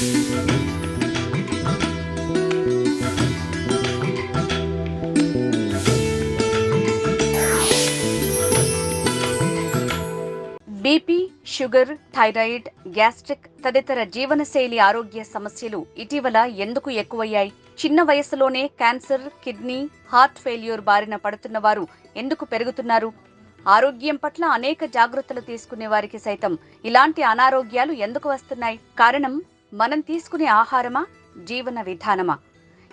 BP sugar thyroid gastric తదితర జీవనశైలి ఆరోగ్య సమస్యలు ఇటీవల ఎందుకు ఎక్కువయ్యాయి? చిన్న వయసులోనే క్యాన్సర్ కిడ్నీ హార్ట్ ఫెయిల్యూర్ బారిన పడుతున్న వారు ఎందుకు పెరుగుతున్నారు? ఆరోగ్యం పట్ల అనేక జాగ్రత్తలు తీసుకునే వారికి సైతం ఇలాంటి అనారోగ్యాలు ఎందుకు వస్తున్నాయి? కారణం మనం తీసుకునే ఆహారమా? జీవన విధానమా?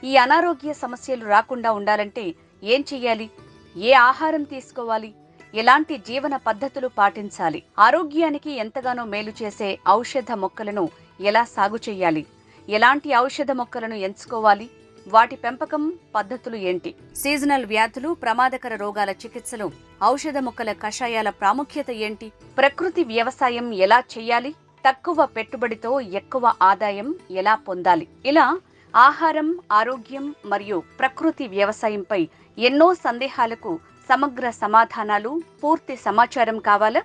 ఈ అనారోగ్య సమస్యలు రాకుండా ఉండాలంటే ఏం చెయ్యాలి? ఏ ఆహారం తీసుకోవాలి? ఎలాంటి జీవన పద్ధతులు పాటించాలి? ఆరోగ్యానికి ఎంతగానో మేలు చేసే ఔషధ మొక్కలను ఎలా సాగు చేయాలి ఎలాంటి ఔషధ మొక్కలను ఎంచుకోవాలి? వాటి పెంపకం పద్ధతులు ఏంటి? సీజనల్ వ్యాధులు ప్రమాదకర రోగాల చికిత్సలు ఔషధ మొక్కల కషాయాల ప్రాముఖ్యత ఏంటి? ప్రకృతి వ్యవసాయం ఎలా చేయాలి తక్కువ పెట్టుబడితో ఎక్కువ ఆదాయం ఎలా పొందాలి? ఇలా ఆహారం ఆరోగ్యం మరియు ప్రకృతి వ్యవసాయంపై ఎన్నో సందేహాలకు సమగ్ర సమాధానాలు పూర్తి సమాచారం కావాలా?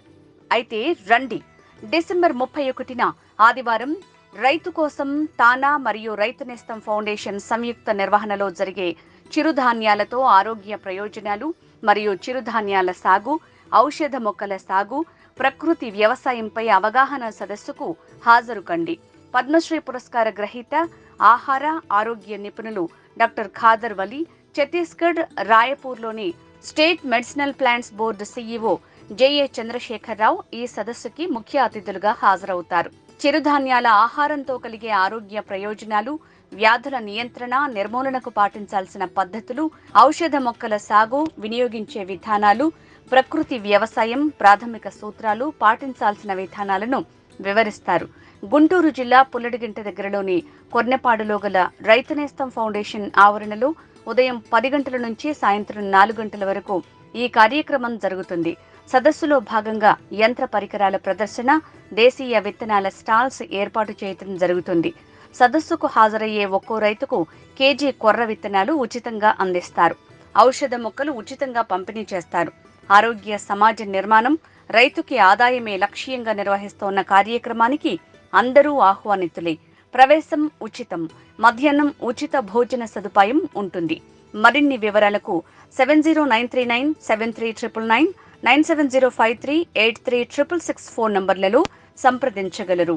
అయితే రండి. డిసెంబర్ ముప్పై ఒకటిన ఆదివారం రైతు కోసం తానా మరియు రైతు నేస్తం ఫౌండేషన్ సంయుక్త నిర్వహణలో జరిగే చిరుధాన్యాలతో ఆరోగ్య ప్రయోజనాలు మరియు చిరుధాన్యాల సాగు ఔషధ మొక్కల సాగు ప్రకృతి వ్యవసాయంపై అవగాహన సదస్సుకు హాజరు కండి పద్మశ్రీ పురస్కార గ్రహీత ఆహార ఆరోగ్య నిపుణులు doctor Khader Vali Chhattisgarh రాయపూర్లోని state medicinal plants board CEO JA Chandrasekhararao ఈ సదస్సుకి ముఖ్య అతిథులుగా హాజరవుతారు. చిరుధాన్యాల ఆహారంతో కలిగే ఆరోగ్య ప్రయోజనాలు వ్యాధుల నియంత్రణ నిర్మూలనకు పాటించాల్సిన పద్ధతులు ఔషధ మొక్కల సాగు వినియోగించే విధానాలు ప్రకృతి వ్యవసాయం ప్రాథమిక సూత్రాలు పాటించాల్సిన విధానాలను వివరిస్తారు. గుంటూరు జిల్లా పుల్లడిగింట దగ్గరలోని కొర్నెపాడులో గల రైతనేస్తం ఫౌండేషన్ ఆవరణలో ఉదయం పది గంటల నుంచి సాయంత్రం నాలుగు గంటల వరకు ఈ కార్యక్రమం జరుగుతుంది. సదస్సులో భాగంగా యంత్ర పరికరాల ప్రదర్శన దేశీయ విత్తనాల స్టాల్స్ ఏర్పాటు చేయటం జరుగుతుంది. సదస్సుకు హాజరయ్యే ఒక్కో రైతుకు కేజీ కొర్ర విత్తనాలు ఉచితంగా అందిస్తారు. ఔషధ మొక్కలు ఉచితంగా పంపిణీ చేస్తారు. ఆరోగ్య సమాజ నిర్మాణం రైతుకి ఆదాయమే లక్ష్యంగా నిర్వహిస్తోన్న కార్యక్రమానికి అందరూ ఆహ్వానితులే. ప్రవేశం ఉచితం మధ్యాహ్నం ఉచిత భోజన సదుపాయం ఉంటుంది. మరిన్ని వివరాలకు seven zero nine three nine seven three triple nine nine seven zero five three eight three triple six phone నంబర్లలో సంప్రదించగలరు.